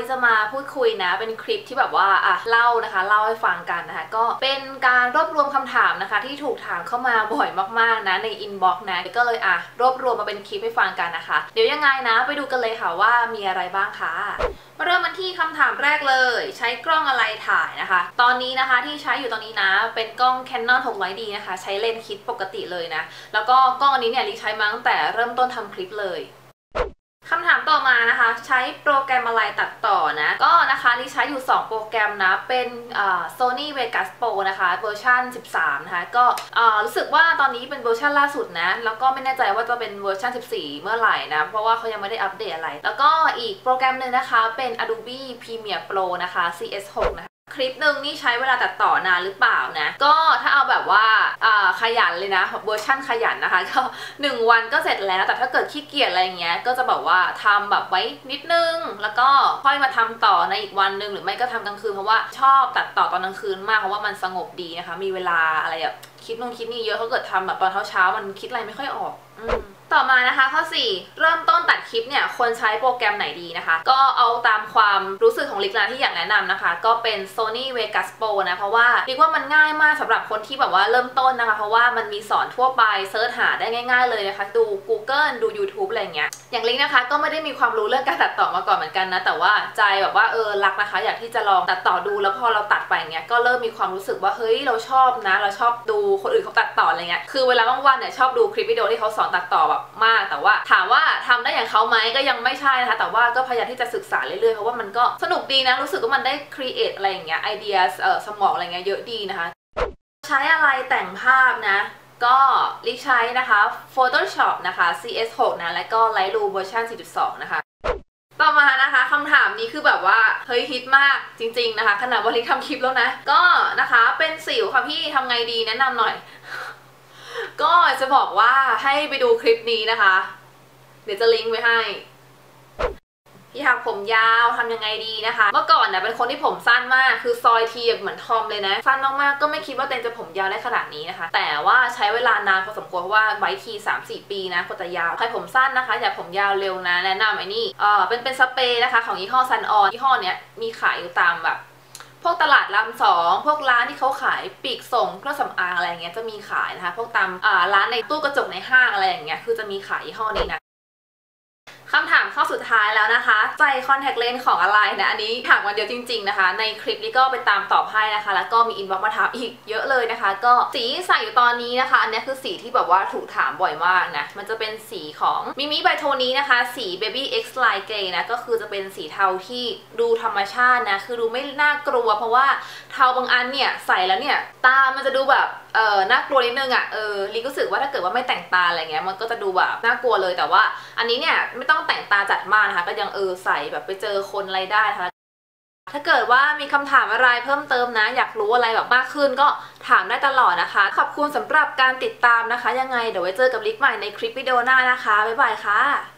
ลิจะมาพูดคุยนะ เป็นคลิปที่แบบว่าอะเล่านะคะ เล่าให้ฟังกันนะคะ ก็เป็นการรวบรวมคำถามนะคะ ที่ถูกถามเข้ามาบ่อยมากๆนะในอินบ็อกซ์นะก็เลยอะรวบรวมมาเป็นคลิปให้ฟังกันนะคะ เดี๋ยวยังไงนะ ไปดูกันเลยค่ะว่ามีอะไรบ้างค่ะมาเริ่มกันที่คำถามแรกเลย ใช้กล้องอะไรถ่ายนะคะ ตอนนี้นะคะที่ใช้อยู่ตอนนี้นะ เป็นกล้อง Canon 600D นะคะ ใช้เลนส์คิดปกติเลยนะ แล้วก็กล้องอันนี้เนี่ยลิใช้มาตั้งแต่เริ่มต้นทำคลิปเลยคำถามต่อมา นะคะ ใช้โปรแกรมอะไรตัดต่อนะ ก็นะคะนี่ใช้อยู่ 2 โปรแกรมนะ เป็นอ่า Sony Vegas Pro นะคะเวอร์ชัน13 นะคะ ก็อ่ารู้สึกว่าตอนนี้เป็นเวอร์ชันล่าสุดนะ แล้วก็ไม่แน่ใจว่าจะเป็นเวอร์ชัน14 เมื่อไหร่นะ เพราะว่าเขายังไม่ได้อัปเดตอะไร แล้วก็อีกโปรแกรมหนึ่งนะคะเป็น Adobe Premiere Pro นะคะ CS6 นะคะ คลิปหนึ่งนี่ใช้เวลาตัดต่อนานหรือเปล่านะ ก็ถ้าเอาแบบว่าขยันเลยนะเวอร์ชั่นขยันนะคะก็1วันก็เสร็จแล้วแต่ถ้าเกิดขี้เกียจอะไรอย่างเงี้ยก็จะแบบว่าทำแบบไว้นิดนึง แล้วก็ค่อยมาทำต่อในอีกวันหนึ่งหรือไม่ก็ทำกลางคืนเพราะว่าชอบตัดต่อตอนกลางคืนมากเพราะว่ามันสงบดีนะคะ มีเวลาอะไรแบบคิดนู่นคิดนี่เยอะเขาเกิดทำแบบตอนเช้าๆมันคิดอะไรไม่ค่อยออก อื ต่อมานะคะข้อ 4 เริ่มต้นตัดคลิปเนี่ยควรใช้โปรแกรมไหนดีนะคะ ก็เอาตามความรู้สึกของลิกนะที่อยากแนะนำนะคะ ก็เป็น Sony Vegas Pro นะ เพราะว่าลิกว่ามันง่ายมากสำหรับคนที่แบบว่าเริ่มต้นนะคะ เพราะว่ามันมีสอนทั่วไปเซิร์ชหาได้ง่าย ๆเลยนะคะ ดู Google ดู YouTube อะไรอย่างเงี้ย อย่างลิกนะคะก็ไม่ได้มีความรู้เรื่องการตัดต่อมาก่อนเหมือนกันนะ แต่ว่าใจแบบว่าเออรักนะคะ อยากที่จะลองตัดต่อดูแล้วพอเราตัดไปเงี้ยก็เริ่มมีความรู้สึกว่าเฮ้ยเราชอบนะ เราชอบดูคนอื่นเขาตัดต่ออะไรเงี้ยคือเวลาบางวันเนี่ยชอบดูคลิปวิดีโอที่เขาสอนตัดต่อแบบมาก แต่ว่าถามว่าทำได้อย่างเขาไหมก็ยังไม่ใช่นะคะแต่ว่าก็พยายามที่จะศึกษาเรื่อยๆเพราะว่ามันก็สนุกดีนะรู้สึกว่ามันได้ครีเอทอะไรอย่างเงี้ยไอเดียเอ่อสมองอะไรเงี้ยเยอะดีนะคะ ใช้อะไรแต่งภาพนะ ก็ลิใช้นะคะ Photoshop นะคะ CS6 นะและก็ Lightroom เวอร์ชัน4.2 นะคะ ต่อมานะคะคำถามนี้คือแบบว่าเฮ้ยฮิตมากจริง ๆ นะคะขนาดว่าลิกทำคลิปแล้วนะ ก็นะคะเป็นสิวค่ะพี่ทำไงดีแนะนำหน่อย ก็จะบอกว่าให้ไปดูคลิปนี้นะคะ เดี๋ยวจะลิงก์ไว้ให้ พี่ทำผมยาวทำยังไงดีนะคะ เมื่อก่อนเนะเป็นคนที่ผมสั้นมากคือซอยทีแบบเหมือนทอมเลยนะ สั้นมากๆก็ไม่คิดว่าเตนจะผมยาวได้ขนาดนี้นะคะ แต่ว่าใช้เวลานานพอสมควรเพราะว่าไว้ที3-4 ปีนะกว่าจะยาวใครผมสั้นนะคะอย่าผมยาวเร็วนะแนะนำไอ้นี่เออเป็นเป็นสเปรย์นะคะของยี่ห้อซันออนยี่ห้อเนี้ยมีขายอยู่ตามแบบพวกตลาดลำสองพวกร้านที่เขาขายปีกส่งเครื่องสำอางอะไรเงี้ยจะมีขายนะคะ พวกตามอ่าร้านในตู้กระจกในห้างอะไรอย่างเงี้ยคือจะมีขายยี่ห้อนี้นะ คำถามข้อสุดท้ายแล้วนะคะ ใจคอนแทคเลนส์ของอะไรนะ อันนี้ถามวันเดียวจริง ๆนะคะ ในคลิปนี้ก็ไปตามตอบให้นะคะ แล้วก็มีอินบ็อกซ์มาถามอีกเยอะเลยนะคะ ก็สีที่ใส่อยู่ตอนนี้นะคะ อันนี้คือสีที่แบบว่าถูกถามบ่อยมากนะ มันจะเป็นสีของมิมิไบโทนี้นะคะ สี Baby X Light Grey นะ ก็คือจะเป็นสีเทาที่ดูธรรมชาตินะ คือดูไม่น่ากลัว เพราะว่าเทาบางอันเนี่ยใส่แล้วเนี่ยตามันจะดูแบบเออน่ากลัวนิดนึงอะ่ะเออลีรู้สึกว่าถ้าเกิดว่าไม่แต่งตาอะไรเงี้ยมันก็จะดูแบบน่ากลัวเลยแต่ว่า อันนี้เนี่ยไม่ต้องแต่งตาจัดมากนะคะ ก็ยังเออใส่แบบไปเจอคนอะไรได้นะคะถ้าเกิดว่ามีคำถามอะไรเพิ่มเติมนะ อยากรู้อะไรแบบมากขึ้นก็ถามได้ตลอดนะคะ ขอบคุณสำหรับการติดตามนะคะ ยังไงเดี๋ยวไว้เจอกับลิกใหม่ในคลิปวิดีโอหน้านะคะ บ๊ายบายค่ะ